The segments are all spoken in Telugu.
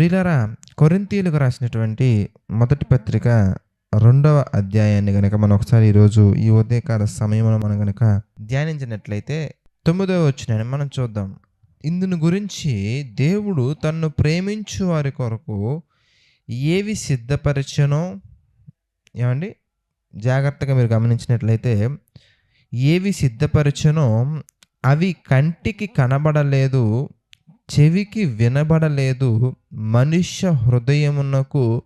ప్రియులరా కొరింతీయులకు రాసినటువంటి మొదటి పత్రిక రెండవ అధ్యాయాన్ని గనక మనం ఒకసారి ఈరోజు ఈ ఉదయకాల సమయంలో మనం గనక ధ్యానించినట్లయితే తొమ్మిదవ వచ్చిన మనం చూద్దాం. ఇందుని గురించి దేవుడు తన్ను ప్రేమించు వారి కొరకు ఏవి సిద్ధపరచనో ఏమండి? జాగ్రత్తగా మీరు గమనించినట్లయితే ఏవి సిద్ధపరచనో అవి కంటికి కనబడలేదు చెవికి వినబడలేదు. మనుష్య హృదయమునకు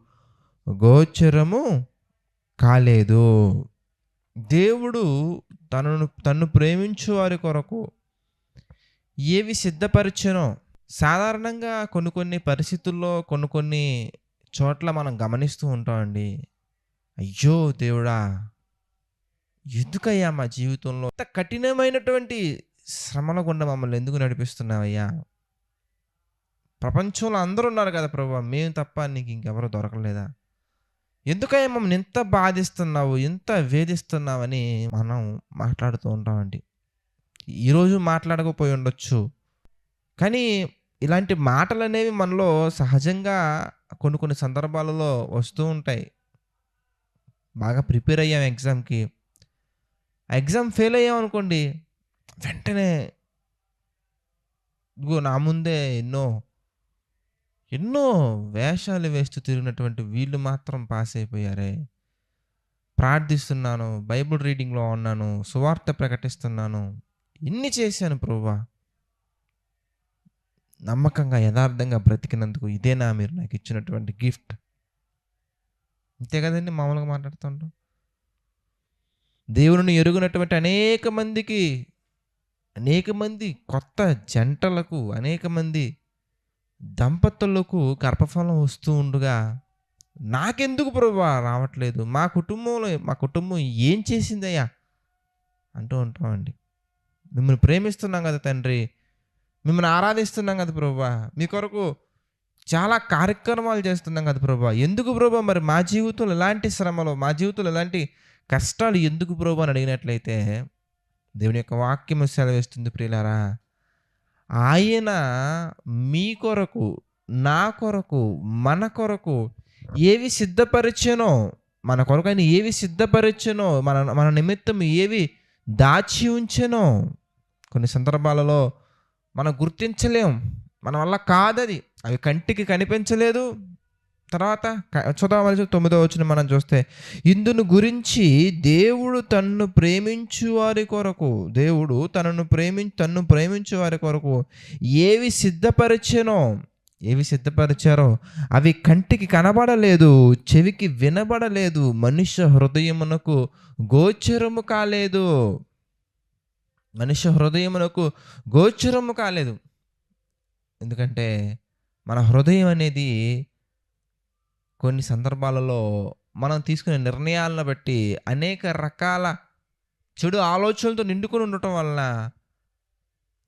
గోచరము కాలేదు. దేవుడు తనను తన్ను ప్రేమించు వారి కొరకు ఏవి సిద్ధపరిచనో సాధారణంగా కొన్ని కొన్ని పరిస్థితుల్లో కొన్ని కొన్ని చోట్ల మనం గమనిస్తూ ఉంటామండి. అయ్యో దేవుడా ఎందుకయ్యా మా జీవితంలో ఇంత కఠినమైనటువంటి శ్రమల గుండా మమ్మల్ని ఎందుకు నడిపిస్తున్నావయ్యా? ప్రపంచంలో అందరూ ఉన్నారు కదా ప్రభు. మేము తప్ప నీకు ఇంకెవరో దొరకలేదా? ఎందుకయ్యా మమ్మల్ని ఎంత బాధిస్తున్నావు ఎంత వేధిస్తున్నావని మనం మాట్లాడుతూ ఉంటామండి ఈరోజు మాట్లాడకపోయి ఉండొచ్చు. కానీ ఇలాంటి మాటలు అనేవి మనలో సహజంగా కొన్ని కొన్ని సందర్భాలలో వస్తూ ఉంటాయి. బాగా ప్రిపేర్ అయ్యాం ఎగ్జామ్కి. ఎగ్జామ్ ఫెయిల్ అయ్యాం అనుకోండి వెంటనే ఇదిగో నా ముందే ఎన్నో ఎన్నో వేషాలు వేస్తూ తిరిగినటువంటి వీళ్ళు మాత్రం పాస్ అయిపోయారే. ప్రార్థిస్తున్నాను బైబిల్ రీడింగ్లో ఉన్నాను సువార్త ప్రకటిస్తున్నాను ఎన్ని చేశాను ప్రభువా నమ్మకంగా యథార్థంగా బ్రతికినందుకు ఇదేనా మీరు నాకు ఇచ్చినటువంటి గిఫ్ట్. అంతే కదండి మామూలుగా మాట్లాడుతుంటాం. దేవుని ఎరుగునటువంటి అనేక మందికి అనేక మంది కొత్త జంటలకు అనేక మంది దంపతులకు గర్భఫలం వస్తూ ఉండగా నాకెందుకు ప్రభా రావట్లేదు? మా కుటుంబంలో మా కుటుంబం ఏం చేసిందయ్యా? అంటూ ఉంటామండి. మిమ్మల్ని ప్రేమిస్తున్నాం కదా తండ్రి. మిమ్మల్ని ఆరాధిస్తున్నాం కదా ప్రభా. మీ కొరకు చాలా కార్యక్రమాలు చేస్తున్నాం కదా ప్రభా. ఎందుకు ప్రభా మరి మా జీవితంలో ఎలాంటి శ్రమలు మా జీవితంలో ఎలాంటి కష్టాలు ఎందుకు ప్రభా అని అడిగినట్లయితే దేవుని యొక్క వాక్యం సెలవిస్తుంది ప్రియులారా. ఆయన మీ కొరకు నా కొరకు మన కొరకు ఏవి సిద్ధపరిచనో మన కొరకు ఆయన ఏవి సిద్ధపరిచనో మన మన నిమిత్తం ఏవి దాచి ఉంచెనో కొన్ని సందర్భాలలో మనం గుర్తించలేం. మన వల్ల కాదది. అవి కంటికి కనిపించలేదు. తర్వాత చూద్దామలసి తొమ్మిదో వచ్చిన మనం చూస్తే ఇందును గురించి దేవుడు తన్ను ప్రేమించు వారి కొరకు దేవుడు తనను ప్రేమి తన్ను ప్రేమించు వారి కొరకు ఏవి సిద్ధపరిచానో ఏవి సిద్ధపరిచారో అవి కంటికి కనబడలేదు చెవికి వినబడలేదు మనుష్య హృదయమునకు గోచరము కాలేదు. మనుష్య హృదయమునకు గోచరము కాలేదు. ఎందుకంటే మన హృదయం అనేది కొన్ని సందర్భాలలో మనం తీసుకునే నిర్ణయాలను బట్టి అనేక రకాల చెడు ఆలోచనలతో నిండుకొని ఉండటం వలన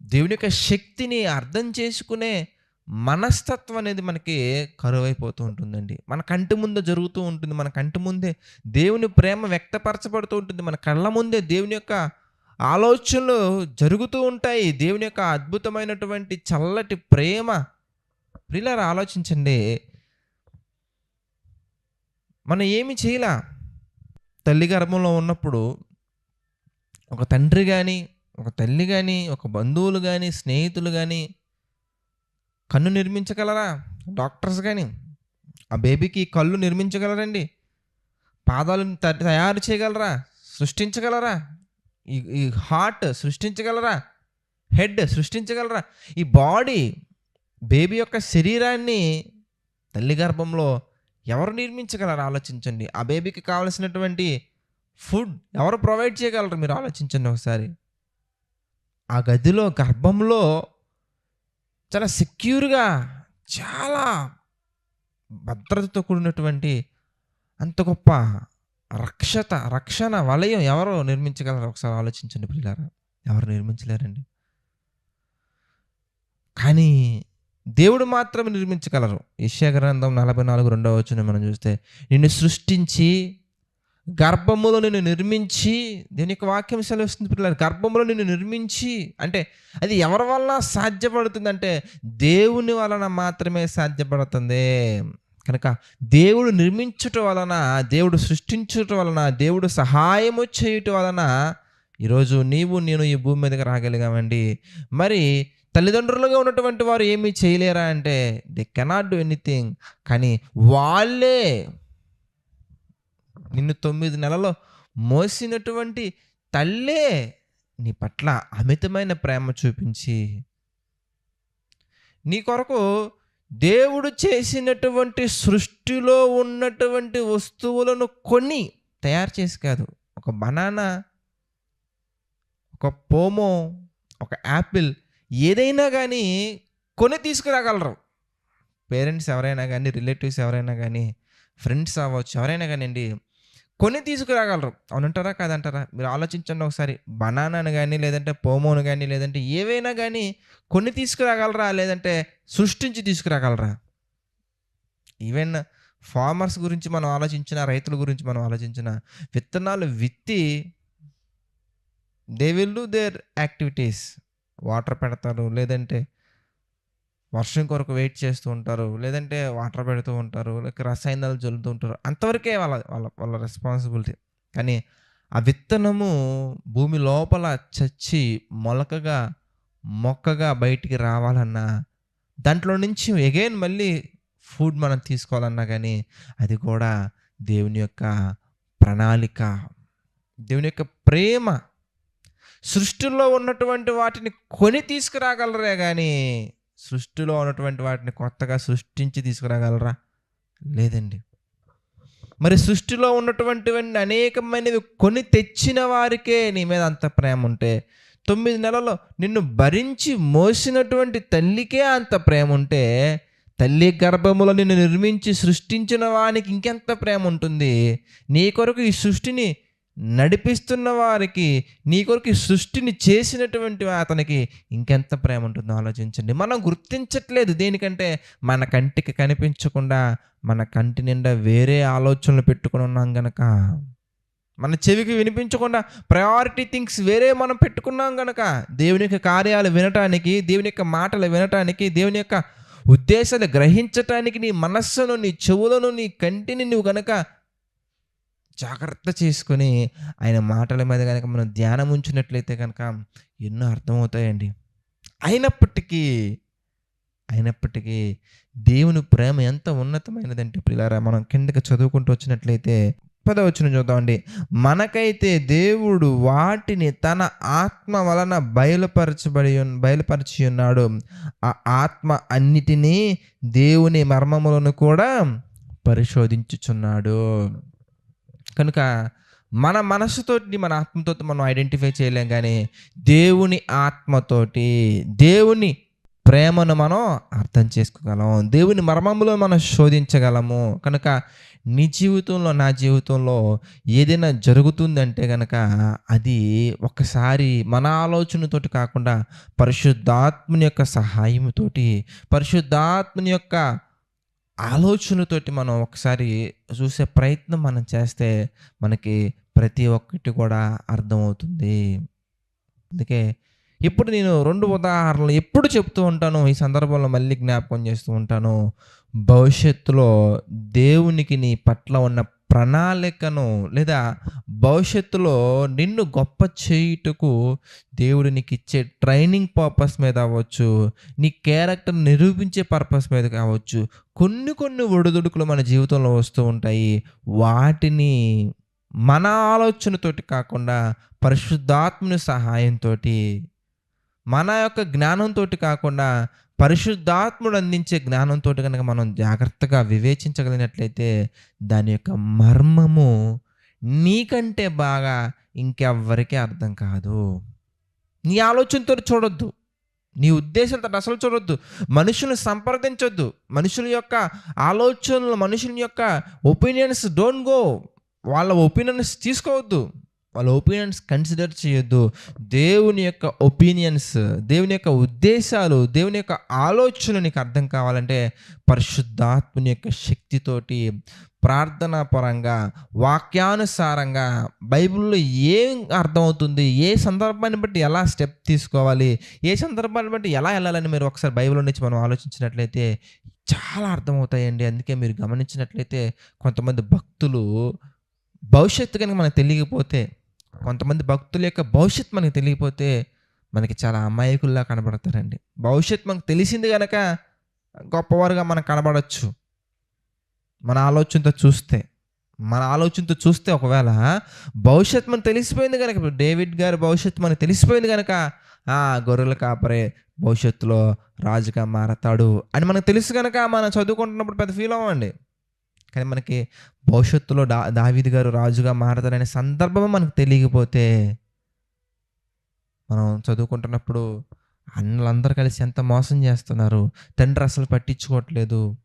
దేవుని యొక్క శక్తిని అర్థం చేసుకునే మనస్తత్వం అనేది మనకి కరువైపోతూ ఉంటుందండి. మన కంటి ముందే జరుగుతూ ఉంటుంది. మన కంటి ముందే దేవుని ప్రేమ వ్యక్తపరచబడుతూ ఉంటుంది. మన కళ్ళ ముందే దేవుని యొక్క ఆలోచనలు జరుగుతూ ఉంటాయి. దేవుని యొక్క అద్భుతమైనటువంటి చల్లటి ప్రేమ. ప్రియులారా ఆలోచించండి. మనం ఏమి చేయలా? తల్లి గర్భంలో ఉన్నప్పుడు ఒక తండ్రి కానీ ఒక తల్లి కానీ ఒక బంధువులు కానీ స్నేహితులు కానీ కన్ను నిర్మించగలరా? డాక్టర్స్ కానీ ఆ బేబీకి కళ్ళు నిర్మించగలరండి. పాదాలను త- తయారు చేయగలరా? సృష్టించగలరా? ఈ ఈ హార్ట్ సృష్టించగలరా? హెడ్ సృష్టించగలరా? ఈ బాడీ బేబీ యొక్క శరీరాన్ని తల్లి గర్భంలో ఎవరు నిర్మించగలరు? ఆలోచించండి. ఆ బేబీకి కావలసినటువంటి ఫుడ్ ఎవరు ప్రొవైడ్ చేయగలరు? మీరు ఆలోచించండి ఒకసారి. ఆ గదిలో గర్భంలో చాలా సెక్యూర్గా చాలా భద్రతతో కూడినటువంటి అంత గొప్ప రక్షత రక్షణ వలయం ఎవరు నిర్మించగలరు? ఒకసారి ఆలోచించండి పిల్లారా ఎవరు నిర్మించలేరండి. కానీ దేవుడు మాత్రమే నిర్మించగలరు. గ్రంథం నలభై నాలుగు రెండవ వచ్చిన మనం చూస్తే నిన్ను సృష్టించి గర్భములో నిన్ను నిర్మించి దీని యొక్క వాక్యం సెలవుస్తుంది పిల్లలు గర్భములో నిన్ను నిర్మించి అంటే అది ఎవరి వల్ల సాధ్యపడుతుందంటే దేవుని వలన మాత్రమే సాధ్యపడుతుంది. కనుక దేవుడు నిర్మించుట వలన దేవుడు సృష్టించుట వలన దేవుడు సహాయము చేయుట వలన ఈరోజు నీవు నేను ఈ భూమి మీదకి రాగలిగామండి. మరి తల్లిదండ్రులుగా ఉన్నటువంటి వారు ఏమీ చేయలేరా అంటే దే కెనాట్ డూ ఎనీథింగ్ కానీ వాళ్ళే నిన్ను తొమ్మిది నెలలో మోసినటువంటి తల్లే నీ పట్ల అమితమైన ప్రేమ చూపించి నీ కొరకు దేవుడు చేసినటువంటి సృష్టిలో ఉన్నటువంటి వస్తువులను కొని తయారు చేసి కాదు ఒక బనానా ఒక పోమో ఒక యాపిల్ ఏదైనా కానీ కొని తీసుకురాగలరు. పేరెంట్స్ ఎవరైనా కానీ రిలేటివ్స్ ఎవరైనా కానీ ఫ్రెండ్స్ అవ్వచ్చు ఎవరైనా కానివ్వండి కొని తీసుకురాగలరు. అవునంటారా? కాదంటారా? మీరు ఆలోచించండి ఒకసారి. బనానాను కానీ లేదంటే పోమోను కానీ లేదంటే ఏవైనా కానీ కొన్ని తీసుకురాగలరా? లేదంటే సృష్టించి తీసుకురాగలరా? ఈవెన్ ఫార్మర్స్ గురించి మనం ఆలోచించిన రైతుల గురించి మనం ఆలోచించిన విత్తనాలు విత్తి they will do their activities. Water పెడతారు లేదంటే వర్షం కొరకు వెయిట్ చేస్తూ ఉంటారు లేదంటే వాటర్ పెడుతూ ఉంటారు లేక రసాయనాలు జల్లుతూ ఉంటారు. అంతవరకే వాళ్ళ వాళ్ళ వాళ్ళ రెస్పాన్సిబిలిటీ కానీ ఆ విత్తనము భూమి లోపల చచ్చి మొలకగా మొక్కగా బయటికి రావాలన్నా దాంట్లో నుంచి ఎగైన్ మళ్ళీ ఫుడ్ మనం తీసుకోవాలన్నా కానీ అది కూడా దేవుని యొక్క ప్రణాళిక. దేవుని యొక్క ప్రేమ. సృష్టిలో ఉన్నటువంటి వాటిని కొని తీసుకురాగలరే కానీ సృష్టిలో ఉన్నటువంటి వాటిని కొత్తగా సృష్టించి తీసుకురాగలరా? లేదండి. మరి సృష్టిలో ఉన్నటువంటివన్నీ అనేకమైనవి కొని తెచ్చిన వారికే నీ మీద అంత ప్రేమ ఉంటే తొమ్మిది నెలల్లో నిన్ను భరించి మోసినటువంటి తల్లికే అంత ప్రేమ ఉంటే తల్లి గర్భములో నిన్ను నిర్మించి సృష్టించిన వానికి ఇంకెంత ప్రేమ ఉంటుంది? నీ కొరకు ఈ సృష్టిని నడిపిస్తున్న వారికి నీ కొరకు సృష్టిని చేసినటువంటి అతనికి ఇంకెంత ప్రేమ ఉంటుందో ఆలోచించండి. మనం గుర్తించట్లేదు దేనికంటే మన కంటికి కనిపించకుండా మన కంటి నిండా వేరే ఆలోచనలు పెట్టుకుని ఉన్నాం గనక. మన చెవికి వినిపించకుండా ప్రయారిటీ థింగ్స్ వేరే మనం పెట్టుకున్నాం గనక. దేవుని యొక్క కార్యాలు వినటానికి దేవుని యొక్క మాటలు వినటానికి దేవుని యొక్క ఉద్దేశాలు గ్రహించటానికి నీ మనస్సును నీ చెవులను నీ కంటిని నువ్వు గనక జాగ్రత్త చేసుకొని ఆయన మాటల మీద కనుక మనం ధ్యానం ఉంచినట్లయితే కనుక ఎన్నో అర్థమవుతాయండి. అయినప్పటికీ అయినప్పటికీ దేవుని ప్రేమ ఎంత ఉన్నతమైనదంటే పిల్లరా మనం కిందకి చదువుకుంటూ వచ్చినట్లయితే పదవచ్చును చూద్దామండి. మనకైతే దేవుడు వాటిని తన ఆత్మ వలన బయలుపరచబడి బయలుపరిచి ఉన్నాడు. ఆ ఆత్మ అన్నిటినీ దేవుని మర్మములను కూడా పరిశోధించుచున్నాడు. కనుక మన మనసుతోటి మన ఆత్మతో మనం ఐడెంటిఫై చేయలేం కానీ దేవుని ఆత్మతోటి దేవుని ప్రేమను మనం అర్థం చేసుకోగలం. దేవుని మర్మములో మనం శోధించగలము. కనుక నీ జీవితంలో నా జీవితంలో ఏదైనా జరుగుతుందంటే కనుక అది ఒకసారి మన ఆలోచనతోటి కాకుండా పరిశుద్ధాత్మని యొక్క సహాయముతోటి పరిశుద్ధాత్మని యొక్క ఆలోచనతోటి మనం ఒకసారి చూసే ప్రయత్నం మనం చేస్తే మనకి ప్రతి ఒక్కటి కూడా అర్థమవుతుంది. అందుకే ఇప్పుడు నేను రెండు ఉదాహరణలు ఎప్పుడు చెప్తూ ఉంటాను ఈ సందర్భంలో మళ్ళీ జ్ఞాపకం చేస్తూ ఉంటాను. భవిష్యత్తులో దేవునికి నీ పట్ల ఉన్న ప్రణాళికను లేదా భవిష్యత్తులో నిన్ను గొప్ప చేయుటకు దేవుడు నీకు ఇచ్చే ట్రైనింగ్ పర్పస్ మీద అవ్వచ్చు. నీ క్యారెక్టర్ నిరూపించే పర్పస్ మీద కావచ్చు. కొన్ని కొన్ని ఒడిదుడుకులు మన జీవితంలో వస్తూ ఉంటాయి. వాటిని మన ఆలోచనతోటి కాకుండా పరిశుద్ధాత్మని సహాయంతో మన యొక్క జ్ఞానంతో కాకుండా పరిశుద్ధాత్ముడు అందించే జ్ఞానంతో కనుక మనం జాగ్రత్తగా వివేచించగలిగినట్లయితే దాని యొక్క మర్మము నీకంటే బాగా ఇంకెవ్వరికీ అర్థం కాదు. నీ ఆలోచనతో చూడొద్దు. నీ ఉద్దేశంతో అసలు చూడొద్దు. మనుషులను సంప్రదించొద్దు. మనుషుల యొక్క ఆలోచనలు మనుషుల యొక్క ఒపీనియన్స్ డోంట్ గో. వాళ్ళ ఒపీనియన్స్ తీసుకోవద్దు. వాళ్ళ ఒపీనియన్స్ కన్సిడర్ చేయొద్దు. దేవుని యొక్క ఒపీనియన్స్ దేవుని యొక్క ఉద్దేశాలు దేవుని యొక్క ఆలోచనలు నీకు అర్థం కావాలంటే పరిశుద్ధాత్మని యొక్క శక్తితోటి ప్రార్థనా పరంగా వాక్యానుసారంగా బైబిల్లో ఏం అర్థమవుతుంది ఏ సందర్భాన్ని బట్టి ఎలా స్టెప్ తీసుకోవాలి ఏ సందర్భాన్ని బట్టి ఎలా వెళ్ళాలని మీరు ఒకసారి బైబిల్ నుంచి మనం ఆలోచించినట్లయితే చాలా అర్థమవుతాయండి. అందుకే మీరు గమనించినట్లయితే కొంతమంది భక్తులు భవిష్యత్తు కనుక మనకు తెలియకపోతే కొంతమంది భక్తుల యొక్క భవిష్యత్ మనకు తెలియకపోతే మనకి చాలా అమాయకుల్లా కనబడతారండి. భవిష్యత్తు మనకు తెలిసింది కనుక గొప్పవారుగా మనకు కనబడచ్చు. మన ఆలోచనతో చూస్తే మన ఆలోచనతో చూస్తే ఒకవేళ భవిష్యత్ మనకు తెలిసిపోయింది కనుక ఇప్పుడు డేవిడ్ గారి భవిష్యత్తు మనకు తెలిసిపోయింది కనుక ఆ గొర్రెల కాపరే భవిష్యత్తులో రాజుగా మారతాడు అని మనకు తెలుసు కనుక మనం చదువుకుంటున్నప్పుడు పెద్ద ఫీల్ అవ్వండి కానీ మనకి భవిష్యత్తులో దా దావీది గారు రాజుగా మారతారనే సందర్భం మనకు తెలియకపోతే మనం చదువుకుంటున్నప్పుడు అన్నలందరూ కలిసి ఎంత మోసం చేస్తున్నారు. తండ్రి అసలు పట్టించుకోవట్లేదు.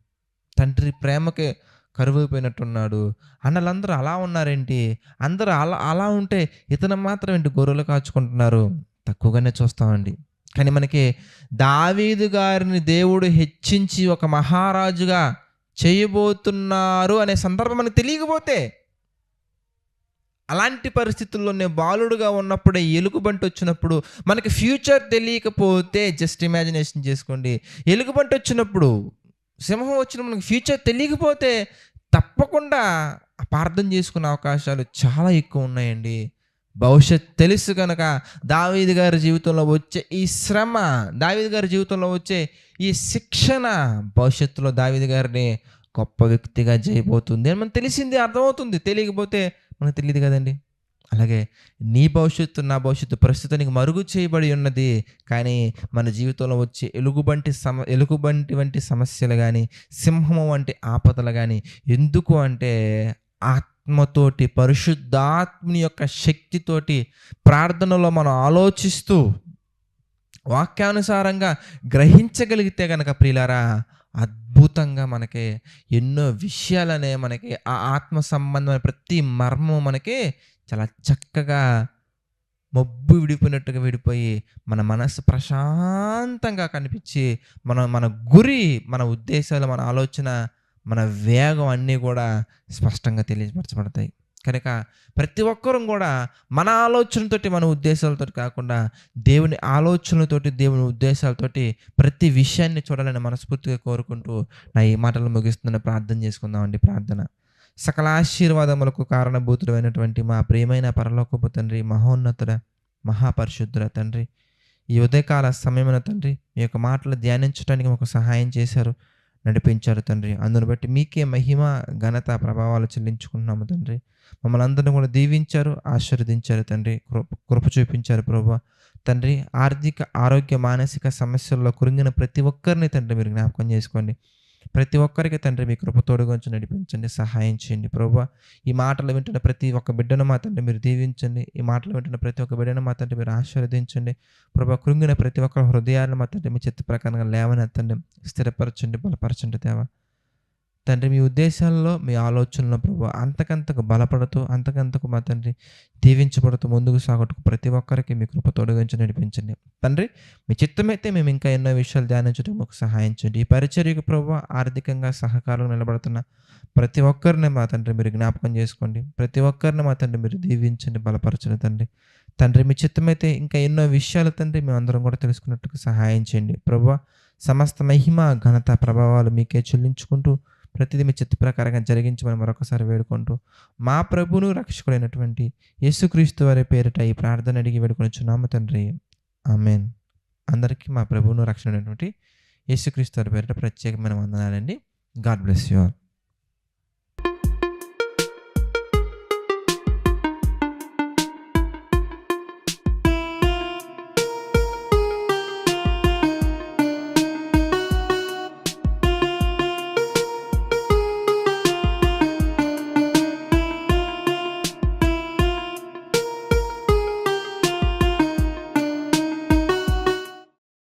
తండ్రి ప్రేమకి కరువైపోయినట్టున్నాడు. అన్నలందరూ అలా ఉన్నారేంటి? అందరూ అలా అలా ఉంటే ఇతను మాత్రం ఏంటి గొర్రెలు కాచుకుంటున్నారు? తక్కువగానే చూస్తామండి. కానీ మనకి దావీదు గారిని దేవుడు హెచ్చించి ఒక మహారాజుగా చేయబోతున్నారు అనే సందర్భం మనకు తెలియకపోతే అలాంటి పరిస్థితుల్లోనే బాలుడుగా ఉన్నప్పుడే ఎలుగుబంటి వచ్చినప్పుడు మనకి ఫ్యూచర్ తెలియకపోతే జస్ట్ ఇమాజినేషన్ చేసుకోండి. ఎలుగుబంటి వచ్చినప్పుడు సింహం వచ్చినప్పుడు మనకి ఫ్యూచర్ తెలియకపోతే తప్పకుండా అపార్థం చేసుకునే అవకాశాలు చాలా ఎక్కువ ఉన్నాయండి. భవిష్యత్ తెలుసు కనుక దావీది గారి జీవితంలో వచ్చే ఈ శ్రమ దావీది గారి జీవితంలో వచ్చే ఈ శిక్షణ భవిష్యత్తులో దావీది గారిని గొప్ప వ్యక్తిగా చేయబోతుంది. అని మనకు తెలిసింది అర్థమవుతుంది తెలియకపోతే మనకు తెలియదు కదండి. అలాగే నీ భవిష్యత్తు నా భవిష్యత్తు ప్రస్తుతానికి మరుగు చేయబడి ఉన్నది కానీ మన జీవితంలో వచ్చే ఎలుగుబంటి సమ ఎలుగుబంటి వంటి సమస్యలు కానీ సింహము వంటి ఆపదలు కానీ ఎందుకు అంటే ఆత్మ ఆత్మతోటి పరిశుద్ధాత్మని యొక్క శక్తితోటి ప్రార్థనలో మనం ఆలోచిస్తూ వాక్యానుసారంగా గ్రహించగలిగితే కనుక ప్రియులారా అద్భుతంగా మనకి ఎన్నో విషయాలనే మనకి ఆ ఆత్మ సంబంధమైన ప్రతి మర్మం మనకి చాలా చక్కగా మబ్బు విడిపోయినట్టుగా విడిపోయి మన మనసు ప్రశాంతంగా కనిపించి మన మన గురి మన ఉద్దేశాలు మన ఆలోచన మన వేగం అన్నీ కూడా స్పష్టంగా తెలియపరచబడతాయి. కనుక ప్రతి ఒక్కరూ కూడా మన ఆలోచనతోటి మన ఉద్దేశాలతో కాకుండా దేవుని ఆలోచనలతోటి దేవుని ఉద్దేశాలతోటి ప్రతి విషయాన్ని చూడాలని మనస్ఫూర్తిగా కోరుకుంటూ నా ఈ మాటలు ముగిస్తున్న ప్రార్థన చేసుకుందామండి. ప్రార్థన. సకల ఆశీర్వాదములకు కారణభూతుడు అయినటువంటి మా ప్రియమైన పరలోకపు తండ్రి మహోన్నతుడ మహాపరిశుద్ధుడ తండ్రి ఈ ఉదయకాల సమయమైన తండ్రి మీ యొక్క మాటలు ధ్యానించడానికి మాకు సహాయం చేశారు. నడిపించారు తండ్రి. అందును బట్టి మీకే మహిమ ఘనత ప్రభావాలు చెల్లించుకుంటున్నాము తండ్రి. మమ్మల్ని అందరిని కూడా దీవించారు ఆశీర్వదించారు తండ్రి. కృప కృప చూపించారు ప్రభా. తండ్రి ఆర్థిక ఆరోగ్య మానసిక సమస్యల్లో కురింగిన ప్రతి ఒక్కరిని తండ్రి మీరు జ్ఞాపకం చేసుకోండి. ప్రతి ఒక్కరికి తండ్రి మీ కృప తోడుగుంచి నడిపించండి సహాయం చేయండి. ప్రభా ఈ మాటలు వింటున్న ప్రతి ఒక్క బిడ్డను మా తండ్రి మీరు దీవించండి. ఈ మాటలు వింటున్న ప్రతి ఒక్క బిడ్డను మా తండ్రి మీరు ఆశీర్వదించండి. ప్రభా కృంగిన ప్రతి ఒక్క హృదయాలను మా తండ్రి మీ చిత్త ప్రకారంగా లేవనెత్తండి. స్థిరపరచండి బలపరచండి దేవా. తండ్రి మీ ఉద్దేశాల్లో మీ ఆలోచనలో ప్రభు అంతకంతకు బలపడుతూ అంతకంతకు మా తండ్రి దీవించబడుతూ ముందుకు సాగట్టుకు ప్రతి ఒక్కరికి మీ కృప తోడుగించి నడిపించండి. తండ్రి మీ చిత్తమైతే మేము ఇంకా ఎన్నో విషయాలు ధ్యానించడం మాకు సహాయం చేయండి. ఈ పరిచర్యకు ప్రభు ఆర్థికంగా సహకారం నిలబడుతున్న ప్రతి ఒక్కరిని మా తండ్రి మీరు జ్ఞాపకం చేసుకోండి. ప్రతి ఒక్కరిని మా తండ్రి మీరు దీవించండి బలపరచండి తండ్రి. తండ్రి మీ చిత్తమైతే ఇంకా ఎన్నో విషయాలు తండ్రి మేము అందరం కూడా తెలుసుకున్నట్టుకు సహాయం చేయండి. ప్రభు సమస్త మహిమ ఘనత ప్రభావాలు మీకే చెల్లించుకుంటూ ప్రతిదీ మీ చిత్త ప్రకారంగా జరిగించమని మరొకసారి వేడుకుంటూ మా ప్రభును రక్షకుడైనటువంటి యేసుక్రీస్తు వారి పేరిట ఈ ప్రార్థన అడిగి వేడుకొనిచున్నాము తండ్రి. ఆమెన్. అందరికీ మా ప్రభువును రక్షణ అయినటువంటి యేసుక్రీస్తు వారి పేరిట ప్రత్యేకమైన వందనాలండి. God bless you all.